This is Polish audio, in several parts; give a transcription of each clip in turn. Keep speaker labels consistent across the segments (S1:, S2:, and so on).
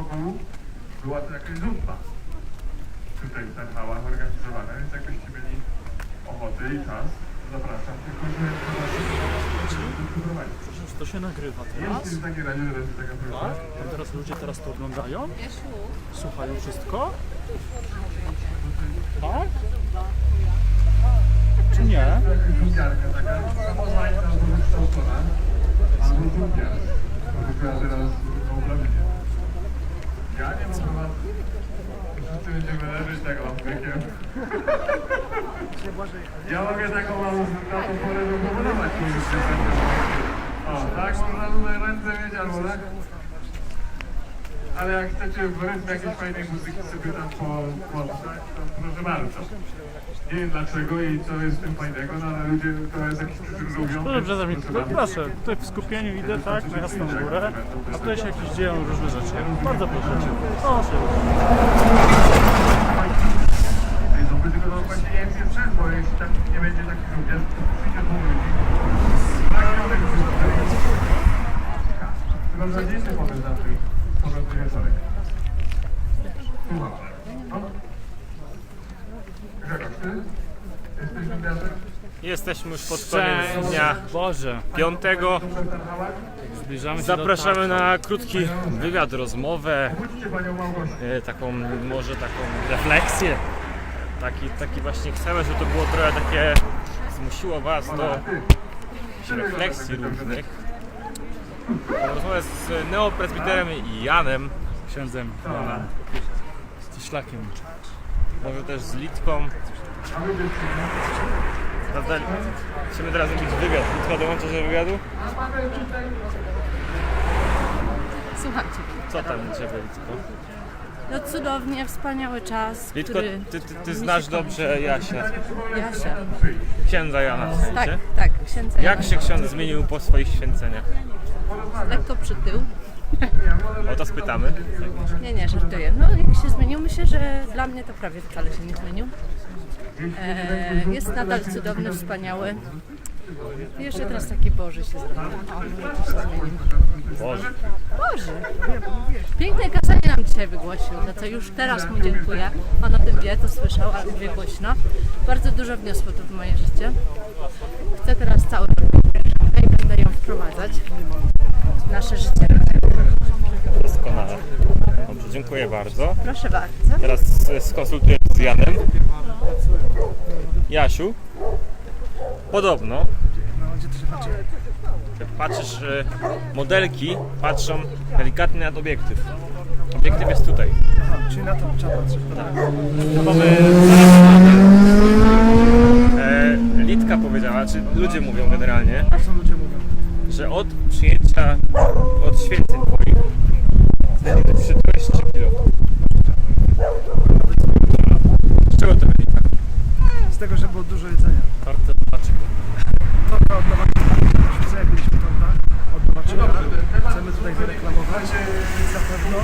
S1: ogół była to jakaś zumba tutaj w ten hałach organizowana, więc jakbyście mieli ochotę i czas, zapraszam, tylko że.
S2: Czy to się nagrywa
S1: Jeśli
S2: teraz?
S1: w takim razie teraz jest taka prośba,
S2: A teraz ludzie teraz to oglądają? Słuchają wszystko? Tak? Czy nie?
S1: jakaś zumbiarka taka, samozwańca albo wykształcona, albo zumbiar, to ja teraz wyobrażenie. Ja nie mam chyba, wszyscy będziemy leżeć tak łapykiem. Ja mogę taką małą na tą porę już O, tak można tutaj ręce mieć albo tak. Ale jak chcecie w rytm jakiejś fajnej muzyki sobie tam po, poruszać, to proszę bardzo. Nie wiem dlaczego i co jest w tym fajnego, no ale ludzie to jest jakiś przyczyr lubią.
S2: Proszę przeze mnie,
S1: Proszę
S2: proszę, tutaj w skupieniu idę tak na jasną górę, a tutaj się jakieś dzieją różne rzeczy. Bardzo proszę. Proszę.
S1: No tylko to właśnie nie jest sprzęt, bo jeśli tak nie będzie takich lubię, to przyjdzie pół ludzi. Znajomych zróbmy. Chyba za dzień potem na tym porządny wieczorek. Słucham. No? Grzegorz, ty? Jesteś?
S3: Jesteśmy już pod koniec dnia
S2: Boże,
S3: piątego.
S2: Zbliżamy się
S3: Zapraszamy na krótki wywiad, rozmowę,
S1: Budźcie panią Małgosię.
S3: e, taką może taką refleksję. Taki, taki właśnie chcemy, żeby to było trochę takie, zmusiło was do refleksji różnych. Rozmowę z neopresbiterem i Janem,
S2: księdzem Janem. Z szlakiem.
S3: może też z Litką. Prawda, chcemy teraz zrobić wywiad. Litka dołącza do wywiadu?
S4: Słuchajcie,
S3: Co tam u Ciebie, Litko?
S4: no cudownie, wspaniały czas,
S3: Litko,
S4: który...
S3: ty, ty, ty
S4: się
S3: znasz
S4: kończy.
S3: dobrze Jasia,
S4: Jasia.
S3: księdza Jana w sensie.
S4: Tak, tak, księdza
S3: Jak
S4: Jana.
S3: się ksiądz zmienił po swoich święceniach?
S4: Lekko przytył.
S3: O to spytamy.
S4: Nie, nie, żartuję. No jak się zmienił, myślę, że dla mnie to prawie wcale się nie zmienił. E, jest nadal cudowny, wspaniały. Jeszcze teraz taki Boży się zrobił. O, może to się zmienił.
S3: Boże.
S4: Boże! Piękne kazanie nam dzisiaj wygłosił, za co już teraz mu dziękuję. On o tym wie, to słyszał, ale mówię głośno. Bardzo dużo wniosło to w moje życie. Chcę teraz cały rok i będę ją wprowadzać nasze życie.
S3: Doskonale. Dobrze, dziękuję bardzo.
S4: Proszę bardzo.
S3: Teraz e, skonsultuję z Janem. Jasiu, podobno patrzysz, modelki patrzą delikatnie nad obiektyw. Obiektyw jest tutaj.
S5: Czyli na to trzeba patrzeć.
S3: Mamy e, Litka powiedziała, czy ludzie mówią że od przyjęcia, od święceń twoich przytyłeś 3 kilo. Z czego to wynika?
S5: Z tego, że było dużo jedzenia.
S2: Warte dlaczego?
S5: Torta od Nowaczyka. Byliśmy torta od Nowaczyka. Chcemy tutaj zareklamować, więc na pewno.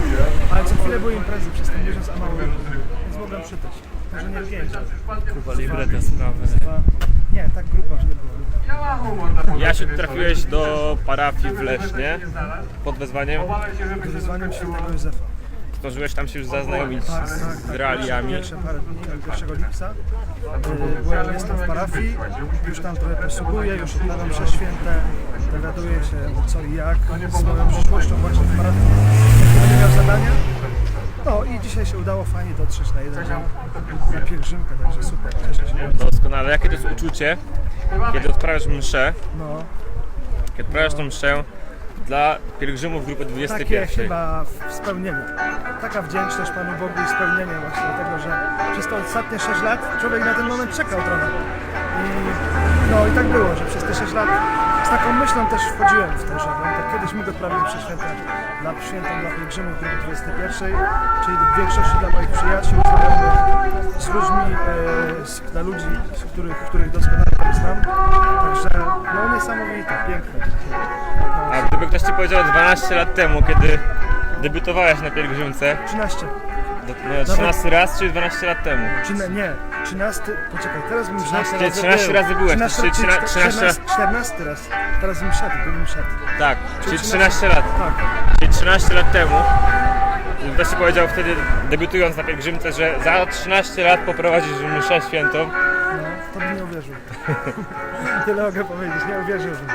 S5: Ale co chwilę były imprezy przez ten miesiąc, a mało. Więc mogłem przytyć. Może nie
S2: Libre te sprawy.
S5: Nie, tak grupa już nie była.
S3: Jasiu, trafiłeś do parafii w Lesznie pod wezwaniem.
S5: Wyzwaniem
S1: skończyło.
S5: świętego Józefa.
S3: Zdążyłeś tam się już zaznajomić
S5: Tak,
S3: z,
S5: tak, tak.
S3: realiami.
S5: Pierwsze parę dni, 1 lipca. Y, Byłem, jestem w parafii, już tam trochę posługuję, już odprawiam msze święte, dowiaduję się co i jak, z moją przyszłością właśnie w parafii. Dzisiaj się udało fajnie dotrzeć na jeden dzień na pielgrzymkę, także super, cieszę się.
S3: Doskonale. Jakie to jest uczucie, kiedy odprawiasz mszę,
S5: No,
S3: kiedy odprawiasz tą mszę dla pielgrzymów grupy
S5: takie
S3: 21.
S5: chyba spełnienie. Taka wdzięczność Panu Bogu i spełnienie właśnie dlatego, że przez te ostatnie 6 lat człowiek na ten moment czekał trochę. I, no i tak było, że przez te 6 lat z taką myślą też wchodziłem w to, że będę kiedyś mógł odprawić przy świętach dla świętą dla pielgrzymów grupy 21, czyli w większości dla moich przyjaciół, znajomych, z ludźmi, e, z, dla ludzi, z których, których doskonale znam. Także no niesamowite, piękne.
S3: A gdyby ktoś ci powiedział 12 lat temu, kiedy debiutowałeś na pielgrzymce,
S5: 13.
S3: no, 13 raz czy 12 lat temu?
S5: Czy nie, nie, 13, poczekaj, teraz bym szedł.
S3: Czyli 13 razy byłeś,
S5: 13,
S3: czyli 13, 13,
S5: 14, 14 raz. Teraz bym szedł, bym szedł.
S3: tak, czyli 13 lat.
S5: Tak.
S3: Czyli 13 lat temu ci powiedział wtedy, debiutując na pielgrzymce, że za 13 lat poprowadzisz mszę świętą.
S5: No, to bym nie uwierzył. Tyle mogę powiedzieć, nie uwierzyłbym.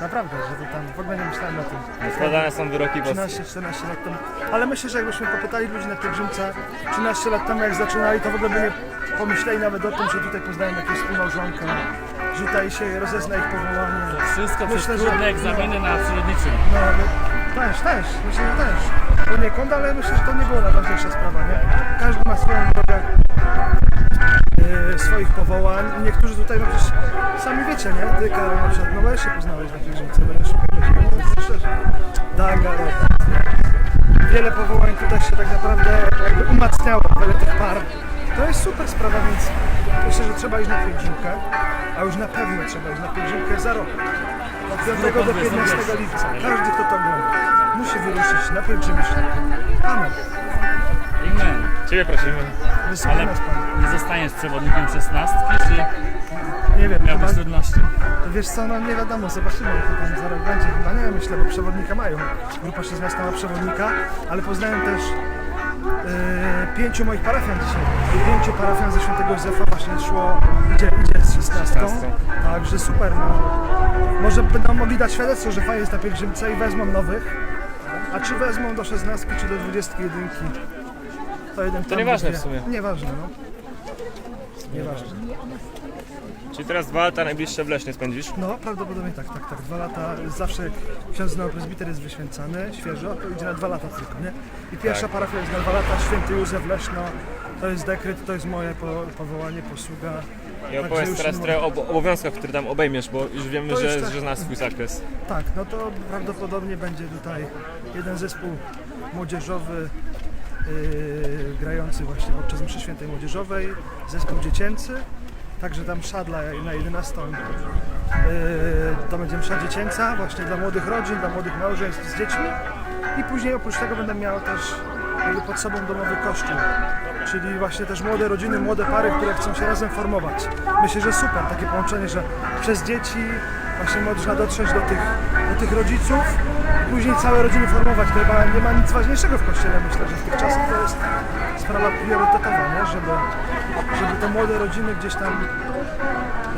S5: Naprawdę, że to tam w ogóle nie myślałem o tym.
S3: Składane są wyroki boskie.
S5: 13-14 lat temu. Ale myślę, że jakbyśmy popytali ludzi na pielgrzymce 13 lat temu jak zaczynali, to w ogóle by nie pomyśleli nawet o tym, że tutaj poznają jakieś współmałżonkę, że tutaj się rozezna ich powołanie.
S6: Wszystko przez
S5: Myślę, że-
S6: trudne egzaminy na przyrodniczym.
S5: No, ale też, też, myślę, że też. Poniekąd, ale myślę, że to nie była najważniejsza sprawa, nie? Każdy swoich powołań niektórzy tutaj, no przecież sami wiecie, nie? Ty, Karol, na przykład, no weź się poznałeś na pielgrzymce, będę szukał, szczerze. Daga, wiele powołań tutaj się tak naprawdę jakby umacniało, wiele tych par. To jest super sprawa, więc myślę, że trzeba iść na pielgrzymkę, a już na pewno trzeba iść na pielgrzymkę za rok. Od 5 do 15 lipca. Każdy, kto to ogląda, musi wyruszyć na pielgrzymkę. Amen.
S3: Ciebie prosimy.
S6: Ale
S5: Pan.
S6: nie zostaniesz przewodnikiem szesnastki, czy
S5: Nie wiem, chyba,
S6: miałbyś trudności?
S5: to wiesz co, no nie wiadomo, zobaczymy jak to tam za rok będzie. Chyba nie, myślę, bo przewodnika mają. Grupa 16 ma przewodnika, ale poznałem też e, pięciu moich parafian dzisiaj. Pięciu parafian ze Świętego Józefa właśnie szło, idzie, idzie z 16. Także super, no. Może będą mogli dać świadectwo, że fajnie jest na pielgrzymce i wezmą nowych. A czy wezmą do 16 czy do 21? To jeden tam
S3: nieważne w sumie.
S5: Nieważne, no. Nieważne.
S3: Czyli teraz dwa lata najbliższe w Lesznie spędzisz.
S5: No, prawdopodobnie tak, tak, tak. Dwa lata, zawsze jak ksiądz nowy prezbiter jest wyświęcany, świeżo, to idzie na dwa lata tylko, nie? I pierwsza
S3: Tak.
S5: parafia jest na dwa lata, święty Józef Leszno, to jest dekret, to jest moje po, powołanie, posługa.
S3: I
S5: Także
S3: opowiedz
S5: już
S3: teraz
S5: nie
S3: trochę o ob- obowiązkach, które tam obejmiesz, bo już wiemy,
S5: To
S3: że,
S5: jeszcze-
S3: że znasz swój zakres.
S5: Tak, no to prawdopodobnie będzie tutaj jeden zespół młodzieżowy, grający właśnie podczas mszy świętej młodzieżowej, zespół dziecięcy, także tam msza dla, na 11. Yy, to będzie msza dziecięca właśnie dla młodych rodzin, dla młodych małżeństw z dziećmi i później oprócz tego będę miał też jakby pod sobą domowy kościół, czyli właśnie też młode rodziny, młode pary, które chcą się razem formować. Myślę, że super takie połączenie, że przez dzieci właśnie można dotrzeć do tych, do tych rodziców, później całe rodziny formować. To chyba nie ma nic ważniejszego w kościele, myślę, że w tych czasach to jest sprawa priorytetowa, nie? Żeby, żeby te młode rodziny gdzieś tam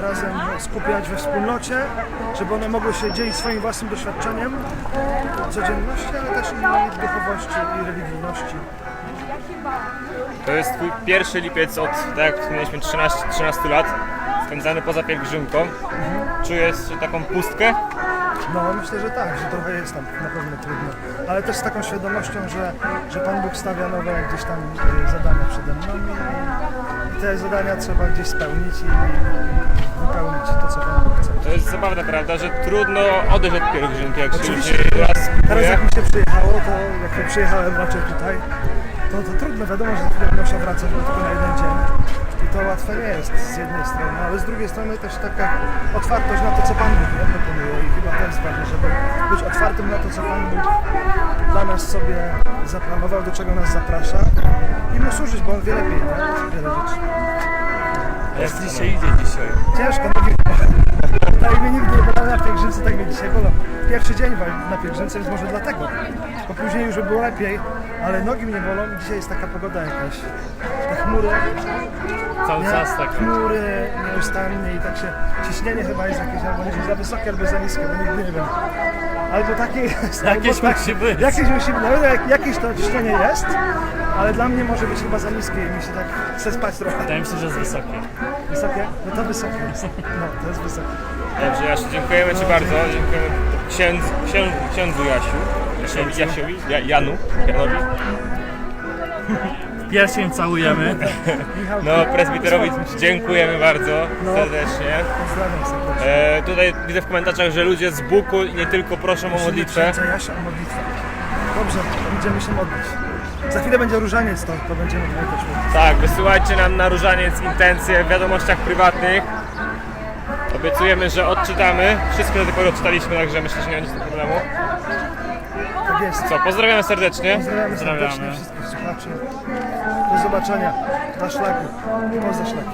S5: razem skupiać we wspólnocie, żeby one mogły się dzielić swoim własnym doświadczeniem codzienności, ale też i duchowości i religijności.
S3: To jest twój pierwszy lipiec od, tak jak wspomnieliśmy, 13, 13 lat, spędzany poza pielgrzymką. Czujesz taką pustkę?
S5: No myślę, że tak, że trochę jest tam na pewno trudno, ale też z taką świadomością, że, że Pan Bóg stawia nowe gdzieś tam e, zadania przede mną i, i te zadania trzeba gdzieś spełnić i, i wypełnić to, co Pan Bóg chce.
S3: To jest zabawne, prawda, że trudno odejść od pielgrzymki, jak się
S5: Oczywiście.
S3: już raz
S5: Teraz jak mi się przyjechało, to jak ja przyjechałem raczej tutaj, to, to trudno, wiadomo, że tutaj muszę wracać tylko na jeden dzień. Łatwe nie jest z jednej strony, ale z drugiej strony też taka otwartość na to, co Pan Bóg nie, proponuje i chyba to jest ważne, żeby być otwartym na to, co Pan Bóg dla nas sobie zaplanował, do czego nas zaprasza i Mu służyć, bo On wie lepiej, nie? Wiele rzeczy.
S6: Jak ci się idzie dzisiaj?
S5: Ciężko, nogi Tak mnie nigdy nie bolały na pielgrzymce, tak mnie dzisiaj bolą. Pierwszy dzień na pielgrzymce, więc może dlatego. Bo później już by było lepiej, ale nogi mnie bolą i dzisiaj jest taka pogoda jakaś. Te chmury,
S6: Cały
S5: nie?
S6: czas tak.
S5: chmury nieustannie i tak się ciśnienie chyba jest jakieś albo nie wiem, za wysokie, albo za niskie, bo nigdy nie wiem. Albo takie jest,
S6: Jakieś
S5: albo
S6: musi być.
S5: Jakieś musi być, jak, jakieś to ciśnienie jest, ale dla mnie może być chyba za niskie i mi się tak chce spać trochę.
S6: Wydaje mi się, że jest wysokie.
S5: Wysokie? No to wysokie. No, to jest wysokie.
S3: Dobrze, Jasiu, dziękujemy Ci bardzo. Dziękujemy księdz, księ, księdzu Jasiu. Jasiowi, Jasiowi ja, Janu, Janowi.
S6: W pierścień całujemy.
S3: No, prezbiterowi dziękujemy bardzo
S5: No.
S3: serdecznie. E, tutaj widzę w komentarzach, że ludzie z Buku nie tylko proszą o modlitwę.
S5: Jasia o modlitwę. Dobrze, to będziemy się modlić. Za chwilę będzie różaniec, to, to będziemy tutaj też modlić.
S3: Tak, wysyłajcie nam na różaniec intencje w wiadomościach prywatnych. Obiecujemy, że odczytamy. Wszystko do tej pory odczytaliśmy, także myślę, że nie ma nic z tym problemu.
S5: Tak jest.
S3: Co, pozdrawiamy serdecznie.
S5: Pozdrawiamy serdecznie
S6: Pozdrawiamy.
S5: wszystkich słuchaczy. Do zobaczenia na szlaku. Poza szlakiem.